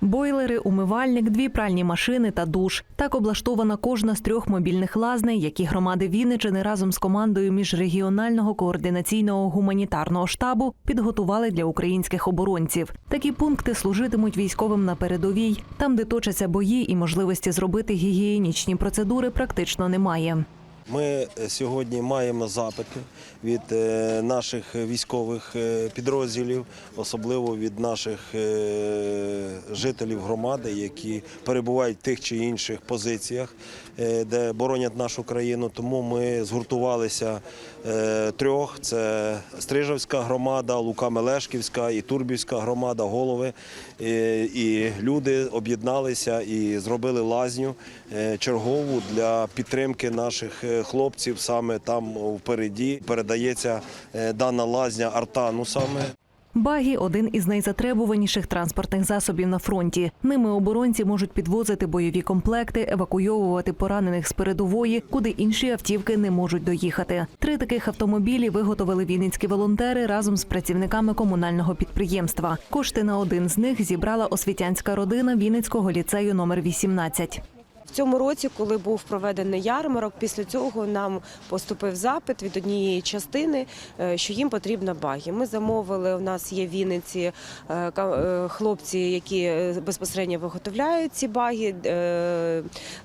Бойлери, умивальник, дві пральні машини та душ. Так облаштована кожна з трьох мобільних лазней, які громади Вінничини разом з командою міжрегіонального координаційного гуманітарного штабу підготували для українських оборонців. Такі пункти служитимуть військовим на передовій, там, де точаться бої, і можливості зробити гігієнічні процедури практично немає. Ми е, сьогодні маємо запити від е, наших військових е, підрозділів, особливо від наших жителів громади, які перебувають в тих чи інших позиціях, де боронять нашу країну. Тому ми згуртувалися трьох: це Стрижавська громада, Лука Мелешківська і Турбівська громада, голови. І люди об'єдналися і зробили лазню чергову для підтримки наших хлопців. Саме там впереді передається е, дана лазня Артану саме. Багі один із найзатребуваніших транспортних засобів на фронті. Ними оборонці можуть підвозити бойові комплекти, евакуйовувати поранених з передової, куди інші автівки не можуть доїхати. Три таких автомобілі виготовили вінницькі волонтери разом з працівниками комунального підприємства. Кошти на один з них зібрала освітянська родина Вінницького ліцею номер 18. В цьому році, коли був проведений ярмарок, після цього нам поступив запит від однієї частини, е, що їм потрібна баги. Ми замовили. У нас є в Вінниці е, е, хлопці, які безпосередньо виготовляють ці баги.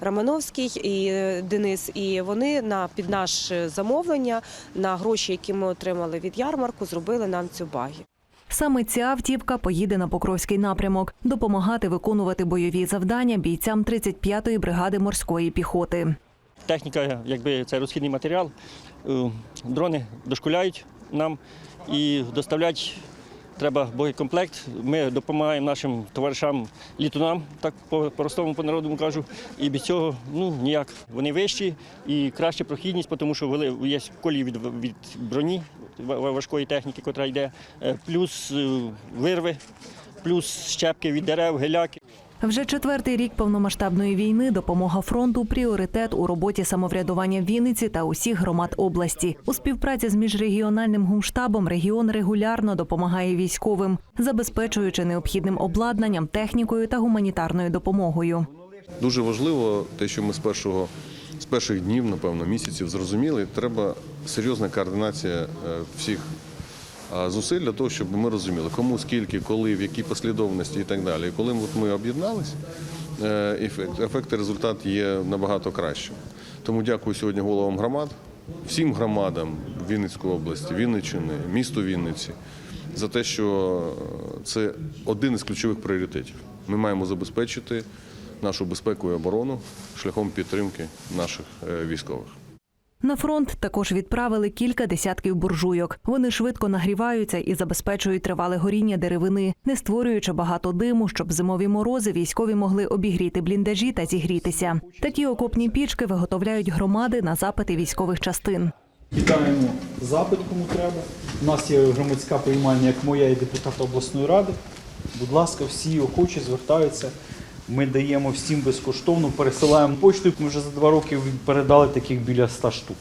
Романовський і Денис. І вони на під наше замовлення на гроші, які ми отримали від ярмарку, зробили нам цю баги. Саме ця автівка поїде на Покровський напрямок допомагати виконувати бойові завдання бійцям 35-ї бригади морської піхоти. Техніка, якби це розхідний матеріал. Е, Дрони дошкуляють нам і доставляють треба боєкомплект. Ми допомагаємо нашим товаришам літунам, так по простому по народному кажу. І без цього ну ніяк. Вони вищі і краща прохідність, тому що є колії від, від броні важкої техніки, яка йде, е, плюс е, вирви, плюс щепки від дерев, геляки. Вже четвертий рік повномасштабної війни допомога фронту пріоритет у роботі самоврядування Вінниці та усіх громад області. У співпраці з міжрегіональним гумштабом регіон регулярно допомагає військовим, забезпечуючи необхідним обладнанням, технікою та гуманітарною допомогою. Дуже важливо те, що ми з першого з перших днів, напевно, місяців зрозуміли, треба серйозна координація е, всіх зусиль для того, щоб ми розуміли, кому скільки, коли, в якій послідовності і так далі. І коли ми об'єднались, е, ефект, ефект і результат є набагато кращим. Тому дякую сьогодні головам громад, всім громадам Вінницької області, Вінниччини, місту Вінниці за те, що е, це один із ключових пріоритетів. Ми маємо забезпечити нашу безпеку і оборону шляхом підтримки наших е, військових. На фронт також відправили кілька десятків буржуйок. Вони швидко нагріваються і забезпечують тривале горіння деревини, не створюючи багато диму, щоб зимові морози військові могли обігріти бліндажі та зігрітися. Такі окопні пічки виготовляють громади на запити військових частин. Кидаємо запит, кому треба. У нас є громадська приймальня, як моя і депутата обласної ради. Будь ласка, всі охочі звертаються. Ми даємо всім безкоштовно, пересилаємо почту. Ми вже за два роки передали таких біля 100 штук.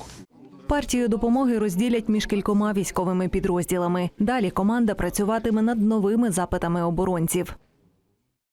Партію допомоги розділять між кількома військовими підрозділами. Далі команда працюватиме над новими запитами оборонців.